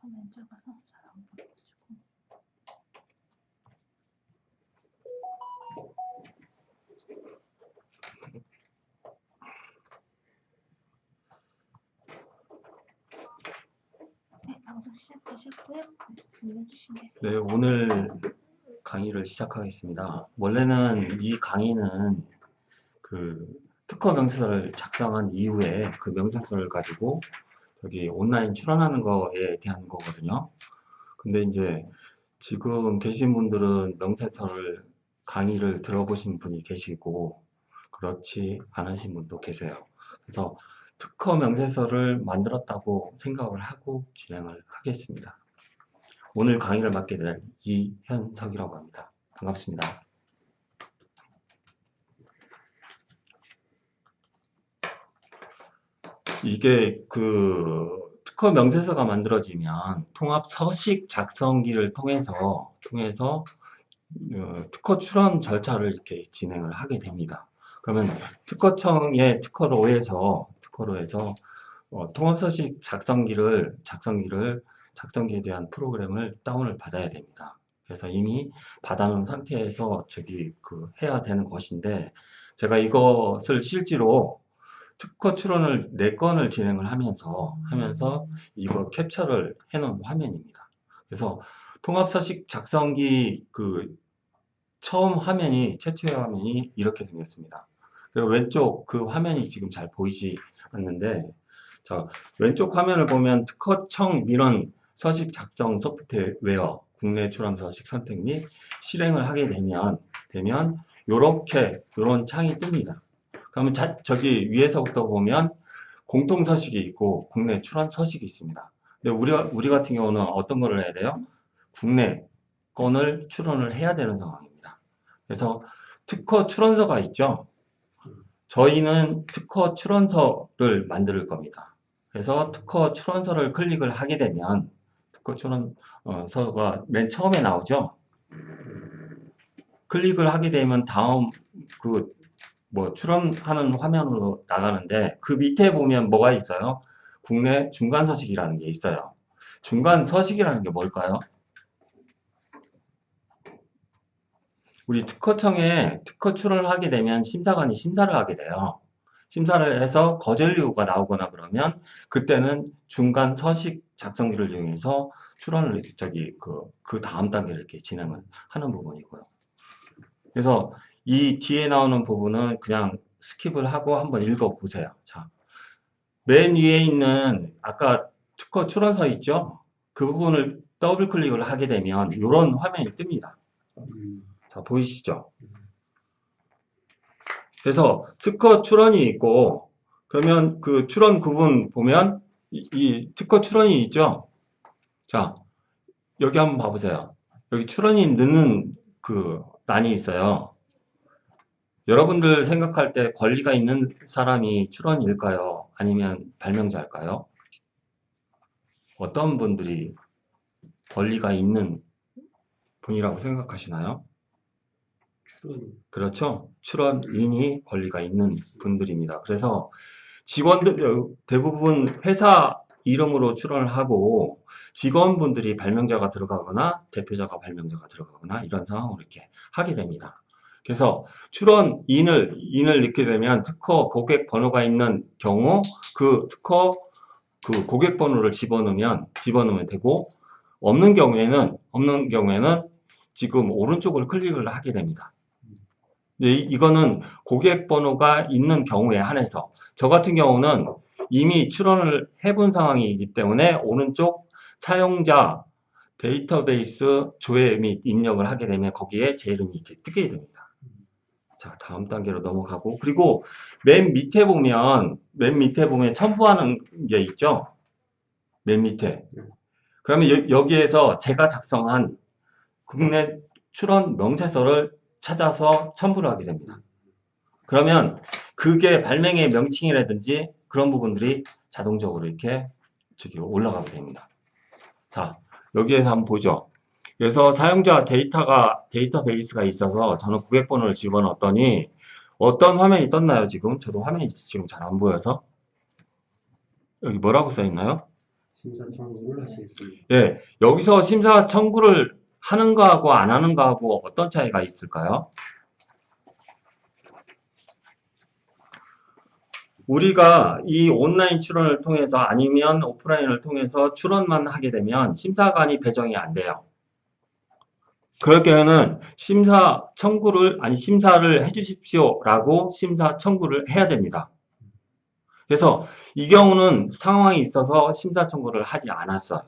화면 작아서 잘 안 보여가지고. 네. 네, 오늘 강의를 시작하겠습니다. 원래는 이 강의는 그 특허 명세서를 작성한 이후에 그 명세서를 가지고 여기 온라인 출원하는 거에 대한 거거든요. 근데 이제 지금 계신 분들은 명세서를 강의를 들어보신 분이 계시고 그렇지 않으신 분도 계세요. 그래서 특허 명세서를 만들었다고 생각을 하고 진행을 하겠습니다. 오늘 강의를 맡게 될 이현석이라고 합니다. 반갑습니다. 이게 그 특허 명세서가 만들어지면 통합 서식 작성기를 통해서 통해서 어, 특허 출원 절차를 이렇게 진행을 하게 됩니다. 그러면 특허청의 특허로 해서 특허로 해서 어, 통합 서식 작성기를 작성기를 작성기에 대한 프로그램을 다운을 받아야 됩니다. 그래서 이미 받아놓은 상태에서 저기 그 해야 되는 것인데 제가 이것을 실제로 특허 출원을 네 건을 진행을 하면서 하면서 이거 캡처를 해놓은 화면입니다. 그래서 통합서식 작성기 그 처음 화면이 최초의 화면이 이렇게 생겼습니다. 그리고 왼쪽 그 화면이 지금 잘 보이지 않는데 자 왼쪽 화면을 보면 특허청 민원 서식 작성 소프트웨어 국내 출원 서식 선택 및 실행을 하게 되면 되면 요렇게 요런 창이 뜹니다. 그러면 자, 저기 위에서부터 보면 공통 서식이 있고 국내 출원 서식이 있습니다. 근데 우리가 우리 같은 경우는 어떤 거를 해야 돼요? 국내 건을 출원을 해야 되는 상황입니다. 그래서 특허 출원서가 있죠. 저희는 특허 출원서를 만들 겁니다. 그래서 특허 출원서를 클릭을 하게 되면 특허 출원서가 맨 처음에 나오죠. 클릭을 하게 되면 다음 그 뭐 출원하는 화면으로 나가는데 그 밑에 보면 뭐가 있어요? 국내 중간 서식이라는 게 있어요. 중간 서식이라는 게 뭘까요? 우리 특허청에 특허 출원을 하게 되면 심사관이 심사를 하게 돼요. 심사를 해서 거절료가 나오거나 그러면 그때는 중간 서식 작성기를 이용해서 출원을 저기 그, 그 다음 단계를 이렇게 진행을 하는 부분이고요. 그래서 이 뒤에 나오는 부분은 그냥 스킵을 하고 한번 읽어 보세요. 자, 맨 위에 있는 아까 특허 출원서 있죠? 그 부분을 더블 클릭을 하게 되면 이런 화면이 뜹니다. 자, 보이시죠? 그래서 특허 출원이 있고, 그러면 그 출원 구분 보면 이, 이 특허 출원이 있죠? 자, 여기 한번 봐보세요. 여기 출원이 넣는 그 난이 있어요. 여러분들 생각할 때 권리가 있는 사람이 출원일까요? 아니면 발명자일까요? 어떤 분들이 권리가 있는 분이라고 생각하시나요? 출원 그렇죠. 출원인이 권리가 있는 분들입니다. 그래서 직원들 대부분 회사 이름으로 출원을 하고 직원분들이 발명자가 들어가거나 대표자가 발명자가 들어가거나 이런 상황으로 이렇게 하게 됩니다. 그래서 출원 인을 인을 넣게 되면 특허 고객 번호가 있는 경우 그 특허 그 고객 번호를 집어넣으면 집어넣으면 되고 없는 경우에는 없는 경우에는 지금 오른쪽을 클릭을 하게 됩니다. 네, 이- 이거는 고객 번호가 있는 경우에 한해서 저 같은 경우는 이미 출원을 해본 상황이기 때문에 오른쪽 사용자 데이터베이스 조회 및 입력을 하게 되면 거기에 제 이름이 이렇게 뜨게 됩니다. 자, 다음 단계로 넘어가고 그리고 맨 밑에 보면 맨 밑에 보면 첨부하는 게 있죠. 맨 밑에. 그러면 여, 여기에서 제가 작성한 국내 출원 명세서를 찾아서 첨부를 하게 됩니다. 그러면 그게 발명의 명칭이라든지 그런 부분들이 자동적으로 이렇게 저기 올라가게 됩니다. 자, 여기에서 한번 보죠. 그래서 사용자 데이터가 데이터베이스가 있어서 저는 고객번호를 집어넣었더니 어떤 화면이 떴나요, 지금? 저도 화면이 지금 잘 안 보여서. 여기 뭐라고 써 있나요? 심사 청구를 하시겠습니다. 예, 여기서 심사 청구를 하는 거하고 안 하는 거하고 어떤 차이가 있을까요? 우리가 이 온라인 출원을 통해서 아니면 오프라인을 통해서 출원만 하게 되면 심사관이 배정이 안 돼요. 그럴 경우는 심사 청구를, 아니, 심사를 해주십시오라고 심사 청구를 해야 됩니다. 그래서 이 경우는 상황이 있어서 심사 청구를 하지 않았어요.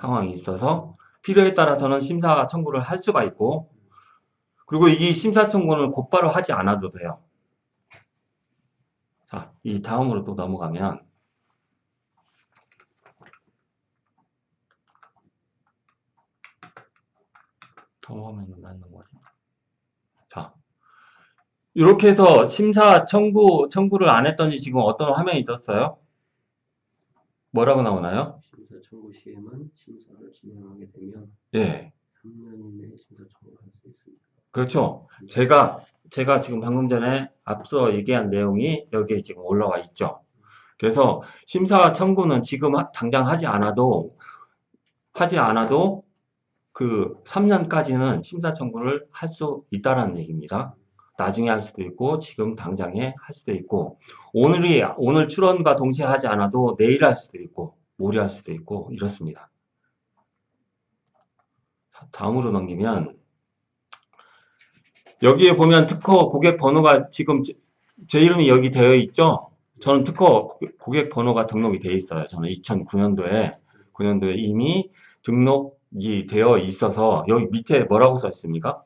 상황이 있어서 필요에 따라서는 심사 청구를 할 수가 있고, 그리고 이 심사 청구는 곧바로 하지 않아도 돼요. 자, 이 다음으로 또 넘어가면, 넘어가면 맞는 거죠. 자, 이렇게 해서 심사 청구, 청구를 안 했더니 지금 어떤 화면이 떴어요? 뭐라고 나오나요? 심사 청구 시에만 심사를 진행하게 되면 예, 3년 이내에 심사 청구를 할 수 있습니다. 그렇죠. 제가, 제가 지금 방금 전에 앞서 얘기한 내용이 여기에 지금 올라와 있죠. 그래서 심사 청구는 지금 하- 당장 하지 않아도, 하지 않아도 그 3년까지는 심사 청구를 할 수 있다라는 얘기입니다. 나중에 할 수도 있고, 지금 당장에 할 수도 있고, 오늘이, 오늘 출원과 동시에 하지 않아도 내일 할 수도 있고, 모레 할 수도 있고, 이렇습니다. 자, 다음으로 넘기면, 여기에 보면 특허 고객 번호가 지금 제, 제 이름이 여기 되어 있죠? 저는 특허 고객 번호가 등록이 되어 있어요. 저는 2009년도에 9년도에 이미 등록 이 되어 있어서 여기 밑에 뭐라고 써 있습니까?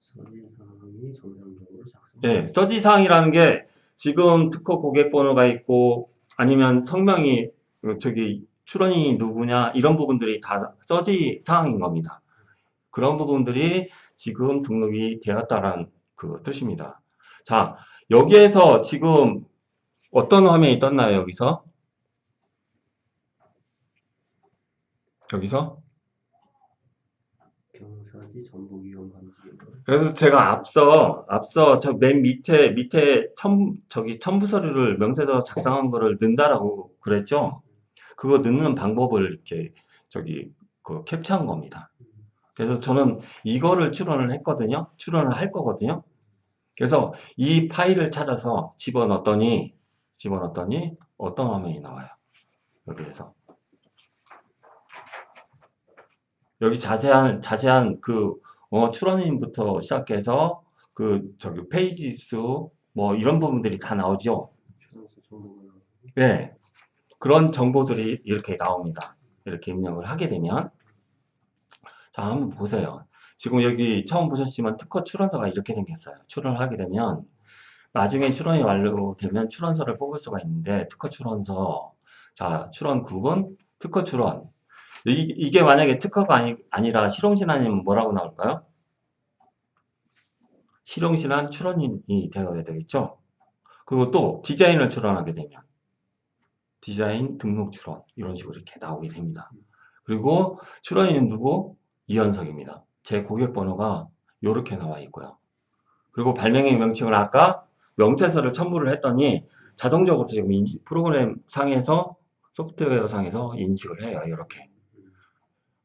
서류 사항이 정상적으로 작성. 예, 서지 사항이라는 게 지금 특허 고객 번호가 있고 아니면 성명이 어, 저기 출원인이 누구냐 이런 부분들이 다 서지 사항인 겁니다. 그런 부분들이 지금 등록이 되었다라는 그 뜻입니다. 자, 여기에서 지금 어떤 화면이 떴나요, 여기서? 여기서? 경사지 전복 위험 감지. 그래서 제가 앞서 앞서 저 맨 밑에 밑에 첨 저기 첨부 서류를 명세서 작성한 거를 넣는다라고 그랬죠. 그거 넣는 방법을 이렇게 저기 그 캡처한 겁니다. 그래서 저는 이거를 출원을 했거든요. 출원을 할 거거든요. 그래서 이 파일을 찾아서 집어넣었더니 집어넣었더니 어떤 화면이 나와요. 여기에서 여기 자세한 자세한 그 어, 출원인부터 시작해서 그 저기 페이지 수 뭐 이런 부분들이 다 나오죠. 네. 그런 정보들이 이렇게 나옵니다. 이렇게 입력을 하게 되면 자, 한번 보세요. 지금 여기 처음 보셨지만 특허 출원서가 이렇게 생겼어요. 출원을 하게 되면 나중에 출원이 완료되면 출원서를 뽑을 수가 있는데 특허 출원서 자, 출원 구분, 특허 출원 이, 이게 만약에 특허가 아니, 아니라 실용신안이면 뭐라고 나올까요? 실용신안 출원인이 되어야 되겠죠? 그리고 또 디자인을 출원하게 되면 디자인 등록 출원 이런 식으로 이렇게 나오게 됩니다. 그리고 출원인은 누구? 이현석입니다. 제 고객 번호가 이렇게 나와 있고요. 그리고 발명의 명칭을 아까 명세서를 첨부를 했더니 자동적으로 지금 프로그램 상에서 소프트웨어 상에서 인식을 해요. 이렇게.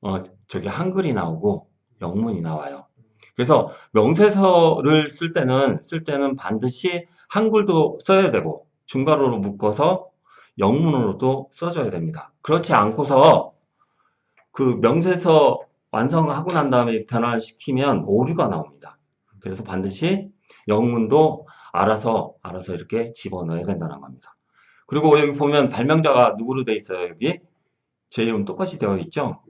어, 저기 한글이 나오고 영문이 나와요. 그래서 명세서를 쓸 때는 쓸 때는 반드시 한글도 써야 되고 중괄호로 묶어서 영문으로도 써줘야 됩니다. 그렇지 않고서 그 명세서 완성하고 난 다음에 변환을 시키면 오류가 나옵니다. 그래서 반드시 영문도 알아서 알아서 이렇게 집어넣어야 된다는 겁니다. 그리고 여기 보면 발명자가 누구로 돼 있어요? 여기 제 이름 똑같이 되어 있죠?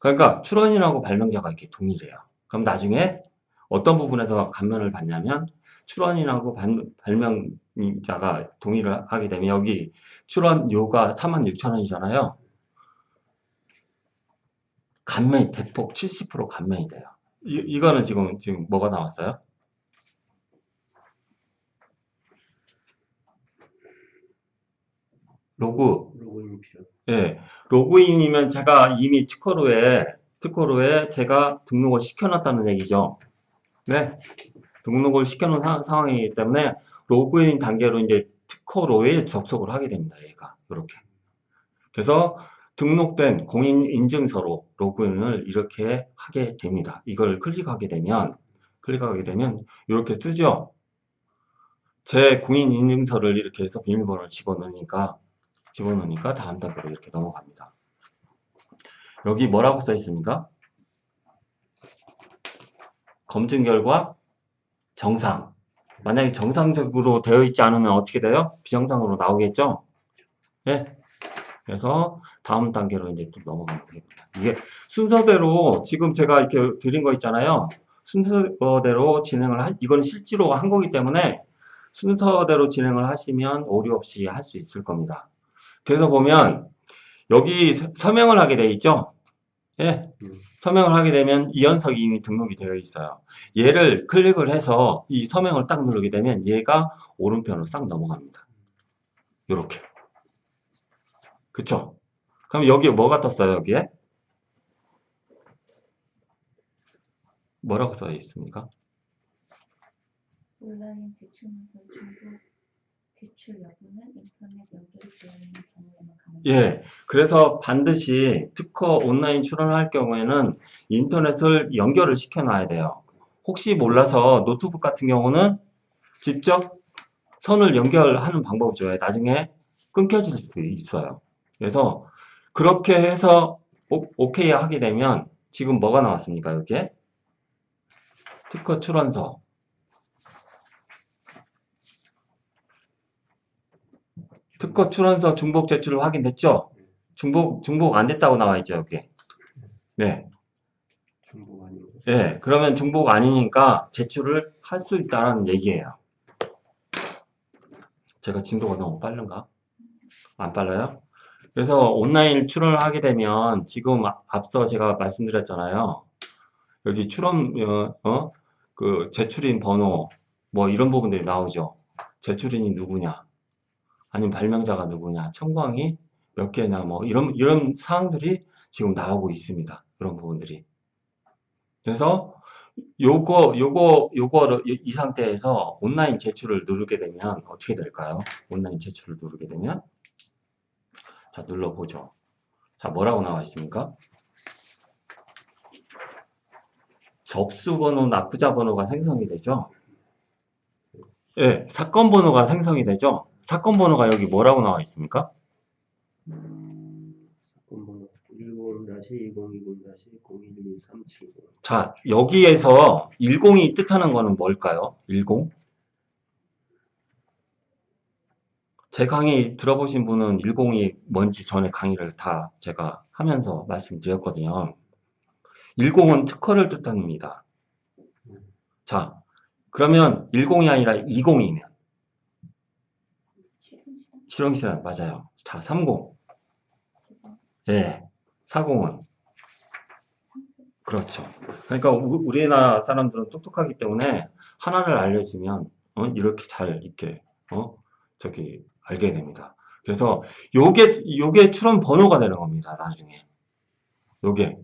그러니까 출원인하고 발명자가 이렇게 동일해요. 그럼 나중에 어떤 부분에서 감면을 받냐면 출원인하고 발, 발명자가 동의를 하게 되면 여기 출원료가 46,000원이잖아요. 감면이 대폭 70% 감면이 돼요. 이, 이거는 지금 지금 뭐가 나왔어요? 로그 로그인 필요. 예, 로그인이면 제가 이미 특허로에, 특허로에 제가 등록을 시켜놨다는 얘기죠. 네, 등록을 시켜놓은 사- 상황이기 때문에 로그인 단계로 이제 특허로에 접속을 하게 됩니다. 얘가 이렇게. 그래서 등록된 공인인증서로 로그인을 이렇게 하게 됩니다. 이걸 클릭하게 되면 클릭하게 되면 이렇게 뜨죠. 제 공인인증서를 이렇게 해서 비밀번호를 집어넣으니까 집어넣으니까 다음 단계로 이렇게 넘어갑니다. 여기 뭐라고 써 있습니까? 검증 결과 정상. 만약에 정상적으로 되어 있지 않으면 어떻게 돼요? 비정상으로 나오겠죠? 예. 그래서 다음 단계로 이제 또 넘어가면 됩니다. 이게 순서대로 지금 제가 이렇게 드린 거 있잖아요. 순서대로 진행을 하, 이건 실제로 한 거기 때문에 순서대로 진행을 하시면 오류 없이 할 수 있을 겁니다. 그래서 보면 여기 서- 서명을 하게 돼 있죠? 예. 음. 서명을 하게 되면 이현석이 이미 등록이 되어 있어요. 얘를 클릭을 해서 이 서명을 딱 누르게 되면 얘가 오른편으로 싹 넘어갑니다. 요렇게. 그쵸? 그럼 여기에 뭐가 떴어요, 여기에? 뭐라고 써 있습니까? 온라인 제출문서 중복 제출 여부는 인터넷 연결이 되어 있는 경우에만 가능합니다. 예. 그래서 반드시 특허 온라인 출원할 경우에는 인터넷을 연결을 시켜놔야 돼요. 혹시 몰라서 노트북 같은 경우는 직접 선을 연결하는 방법이 좋아요. 나중에 끊겨질 수도 있어요. 그래서 그렇게 해서 오, 오케이 하게 되면 지금 뭐가 나왔습니까? 여기에 특허 출원서 특허 출원서 중복 제출 확인됐죠? 중복 중복 안 됐다고 나와 있죠, 여기. 네. 중복 아니고 예, 그러면 중복 아니니까 제출을 할 수 있다는 얘기예요. 제가 진도가 너무 빠른가? 안 빨라요? 그래서 온라인 출원을 하게 되면 지금 아- 앞서 제가 말씀드렸잖아요. 여기 출원, 어, 어? 그 제출인 번호, 뭐 이런 부분들이 나오죠. 제출인이 누구냐? 아니면 발명자가 누구냐? 청광이 몇 개냐? 뭐 이런, 이런 사항들이 지금 나오고 있습니다. 그런 부분들이. 그래서 요거 요거 요거를 이, 이 상태에서 온라인 제출을 누르게 되면 어떻게 될까요? 온라인 제출을 누르게 되면 자 눌러보죠. 자 뭐라고 나와 있습니까? 접수 번호, 납부자 번호가 생성이 되죠. 예, 사건 번호가 생성이 되죠. 사건 번호가 여기 뭐라고 나와 있습니까? 사건 번호 10-2020-012370 자, 여기에서 10이 뜻하는 거는 뭘까요? 10? 제 강의 들어보신 분은 10이 뭔지 전에 강의를 다 제가 하면서 말씀드렸거든요. 10은 특허를 뜻합니다. 자, 그러면 10이 아니라 20이면 실행시간 실용시간 맞아요. 자, 30. 기본 예. 40은 그렇죠. 그러니까 우- 우리나라 사람들은 똑똑하기 때문에 하나를 알려주면 어, 이렇게 잘 이렇게 어 저기 알게 됩니다. 그래서 요게 요게 출원 번호가 되는 겁니다. 나중에 요게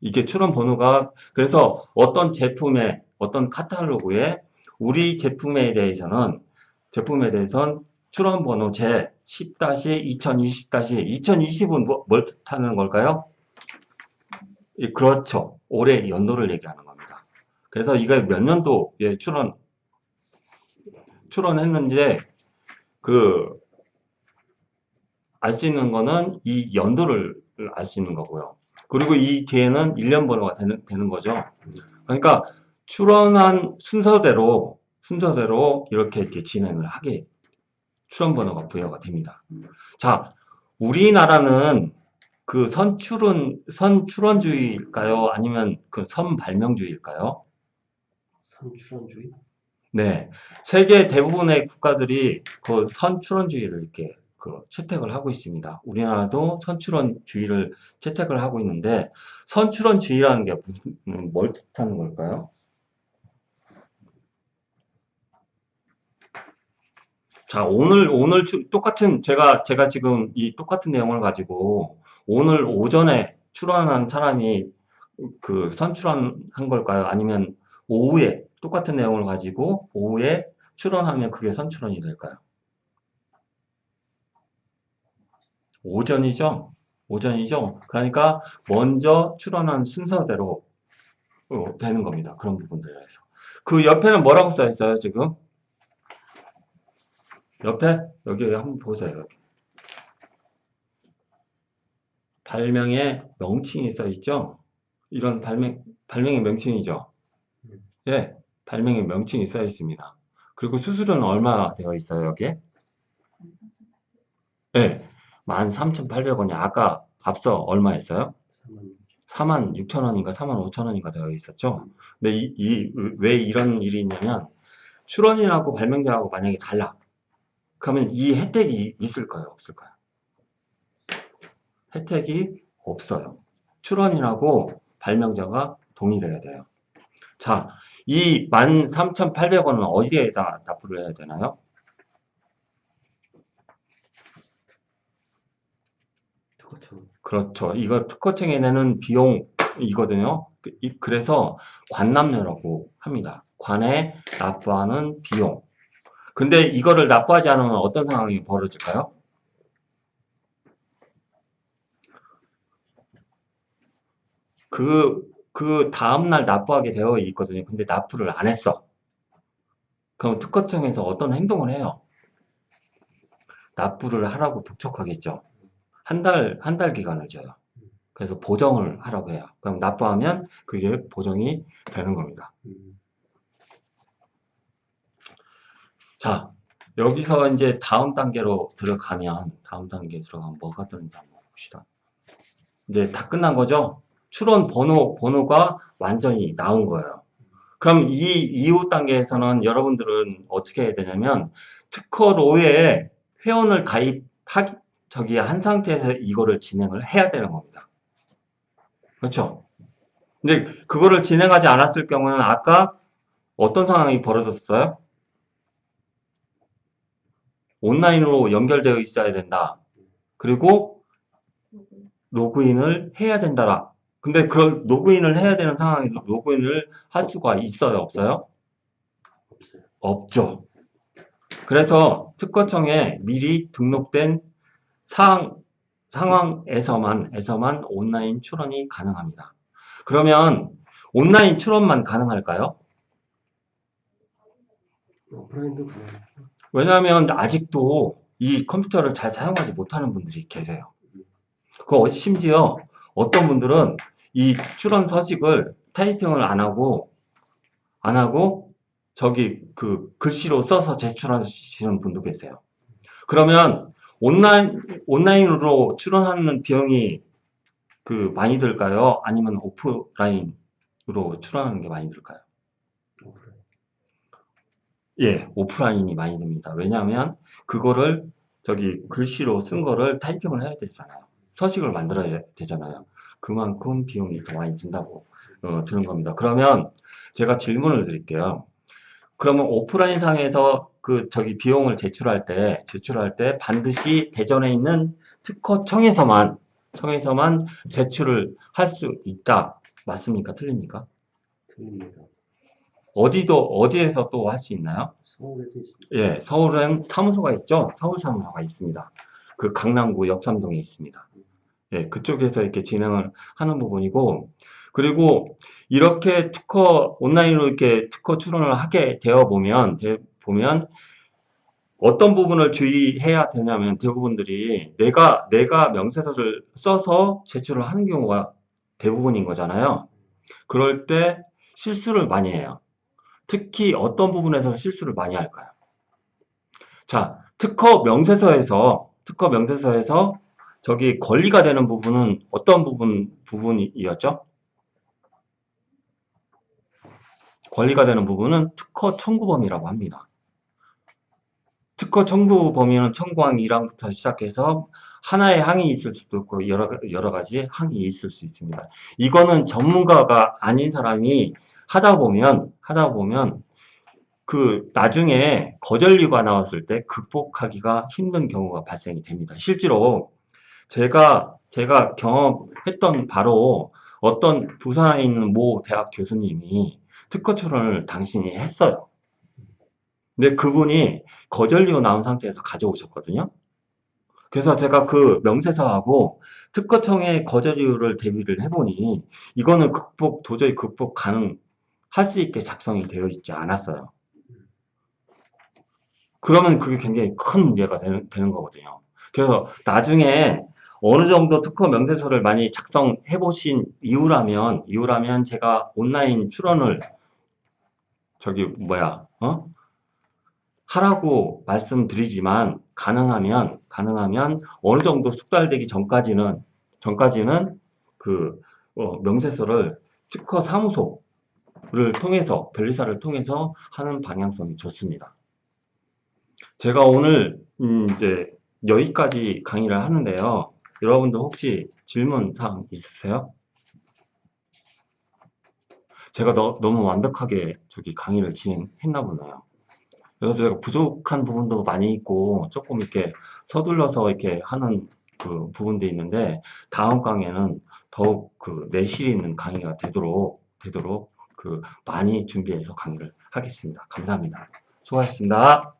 이게 출원 번호가 그래서 어떤 제품에 어떤 카탈로그에 우리 제품에 대해서는 제품에 대해서는 출원 번호 제 10-2020- 2020은 뭐, 뭘 뜻하는 걸까요? 예, 그렇죠. 올해 연도를 얘기하는 겁니다. 그래서 이거 몇 년도에 출원, 출원했는지, 그, 알 수 있는 거는 이 연도를 알 수 있는 거고요. 그리고 이 뒤에는 1년 번호가 되는, 되는 거죠. 그러니까 출원한 순서대로, 순서대로 이렇게 이렇게 진행을 하게 출원 번호가 부여가 됩니다. 자, 우리나라는 그 선출은 선출원주의일까요? 아니면 그 선발명주의일까요? 선출원주의? 네, 세계 대부분의 국가들이 그 선출원주의를 이렇게 그 채택을 하고 있습니다. 우리나라도 선출원주의를 채택을 하고 있는데 선출원주의라는 게 무슨 음, 뭘 뜻하는 걸까요? 자, 오늘 오늘 출- 똑같은 제가 제가 지금 이 똑같은 내용을 가지고 오늘 오전에 출원한 사람이 그 선출원한 걸까요? 아니면 오후에 똑같은 내용을 가지고 오후에 출원하면 그게 선출원이 될까요? 오전이죠? 오전이죠? 그러니까 먼저 출원한 순서대로 어, 되는 겁니다. 그런 부분들에서. 그 옆에는 뭐라고 써 있어요, 지금? 옆에? 여기 한번 보세요. 발명의 명칭이 써 있죠? 이런 발명, 발명의 명칭이죠? 예, 발명의 명칭이 써 있습니다. 그리고 수수료는 얼마 되어 있어요, 여기에? 예, 13,800원이 아까 앞서 얼마 했어요? 4만 46,000원인가 45,000원인가 되어 있었죠. 근데 이, 이, 왜 이런 일이 있냐면, 출원이라고 발명자하고 만약에 달라. 그러면 이 혜택이 있을까요? 없을까요? 혜택이 없어요. 출원이라고 발명자가 동일해야 돼요. 자, 이 13,800원은 어디에다 납부를 해야 되나요? 특허청 그렇죠. 이거 특허청에 내는 비용이거든요. 그- 이- 그래서 관납료라고 합니다. 관에 납부하는 비용. 근데 이거를 납부하지 않으면 어떤 상황이 벌어질까요? 그, 그 다음날 납부하게 되어 있거든요. 근데 납부를 안 했어. 그럼 특허청에서 어떤 행동을 해요? 납부를 하라고 독촉하겠죠. 한 달, 한 달 기간을 줘요. 그래서 보정을 하라고 해요. 그럼 납부하면 그게 보정이 되는 겁니다. 음, 자, 여기서 이제 다음 단계로 들어가면, 다음 단계에 들어가면 뭐가 뜨는지 한번 봅시다. 이제 다 끝난 거죠? 출원 번호, 번호가 완전히 나온 거예요. 그럼 이 이후 단계에서는 여러분들은 어떻게 해야 되냐면, 특허로에 회원을 가입하기, 저기 한 상태에서 이거를 진행을 해야 되는 겁니다. 그렇죠? 근데 그거를 진행하지 않았을 경우는 아까 어떤 상황이 벌어졌어요? 온라인으로 연결되어 있어야 된다. 그리고 로그인을 해야 된다라. 근데 그 로그인을 해야 되는 상황에서 로그인을 할 수가 있어요, 없어요? 없죠. 그래서 특허청에 미리 등록된 상황, 상황에서만, 에서만 온라인 출원이 가능합니다. 그러면 온라인 출원만 가능할까요? 오프라인도 그냥 왜냐하면 아직도 이 컴퓨터를 잘 사용하지 못하는 분들이 계세요. 그 어디 심지어 어떤 분들은 이 출원 서식을 타이핑을 안 하고 안 하고 저기 그 글씨로 써서 제출하시는 분도 계세요. 그러면 온라인 온라인으로 출원하는 비용이 그 많이 들까요? 아니면 오프라인으로 출원하는 게 많이 들까요? 예, 오프라인이 많이 듭니다. 왜냐하면 그거를 저기 글씨로 쓴 거를 타이핑을 해야 되잖아요. 서식을 만들어야 되잖아요. 그만큼 비용이 더 많이 든다고 어, 드는 겁니다. 그러면 제가 질문을 드릴게요. 그러면 오프라인 상에서 그 저기 비용을 제출할 때 제출할 때 반드시 대전에 있는 특허청에서만 청에서만 제출을 할 수 있다. 맞습니까? 틀립니까? 틀립니다. 어디도 어디에서 또 할 수 있나요? 서울에도 있습니다. 예, 서울은 사무소가 있죠? 서울 사무소가 있습니다. 그 강남구 역삼동에 있습니다. 예, 그쪽에서 이렇게 진행을 하는 부분이고, 그리고 이렇게 특허, 온라인으로 이렇게 특허 출원을 하게 되어 보면, 되- 보면, 어떤 부분을 주의해야 되냐면 대부분들이 내가, 내가 명세서를 써서 제출을 하는 경우가 대부분인 거잖아요. 그럴 때 실수를 많이 해요. 특히 어떤 부분에서 실수를 많이 할까요? 자, 특허 명세서에서, 특허 명세서에서 저기 권리가 되는 부분은 어떤 부분, 부분이었죠? 권리가 되는 부분은 특허 청구 범위라고 합니다. 특허 청구 범위는 청구항 1항부터 시작해서 하나의 항이 있을 수도 있고 여러, 여러 가지 항이 있을 수 있습니다. 이거는 전문가가 아닌 사람이 하다 보면, 하다 보면 그 나중에 거절류가 나왔을 때 극복하기가 힘든 경우가 발생이 됩니다. 실제로 제가 제가 경험했던 바로 어떤 부산에 있는 모 대학 교수님이 특허 출원을 당신이 했어요. 근데 그분이 거절리오 나온 상태에서 가져오셨거든요. 그래서 제가 그 명세서하고 특허청의 거절 이유를 대비를 해보니 이거는 극복, 도저히 극복 가능 할 수 있게 작성이 되어 있지 않았어요. 그러면 그게 굉장히 큰 문제가 되는, 되는 거거든요. 그래서 나중에 어느 정도 특허 명세서를 많이 작성해 보신 이후라면, 이후라면 제가 온라인 출원을 저기 뭐야, 어? 하라고 말씀드리지만 가능하면 가능하면 어느 정도 숙달되기 전까지는 전까지는 그 어, 명세서를 특허 사무소 를 통해서 변리사를 통해서 하는 방향성이 좋습니다. 제가 오늘 음, 이제 여기까지 강의를 하는데요. 여러분도 혹시 질문 사항 있으세요? 제가 너, 너무 완벽하게 저기 강의를 진행했나 보네요. 그래서 제가 부족한 부분도 많이 있고 조금 이렇게 서둘러서 이렇게 하는 그 부분도 있는데 다음 강의는 더욱 그 내실 있는 강의가 되도록 되도록 그 많이 준비해서 강의를 하겠습니다. 감사합니다. 수고하셨습니다.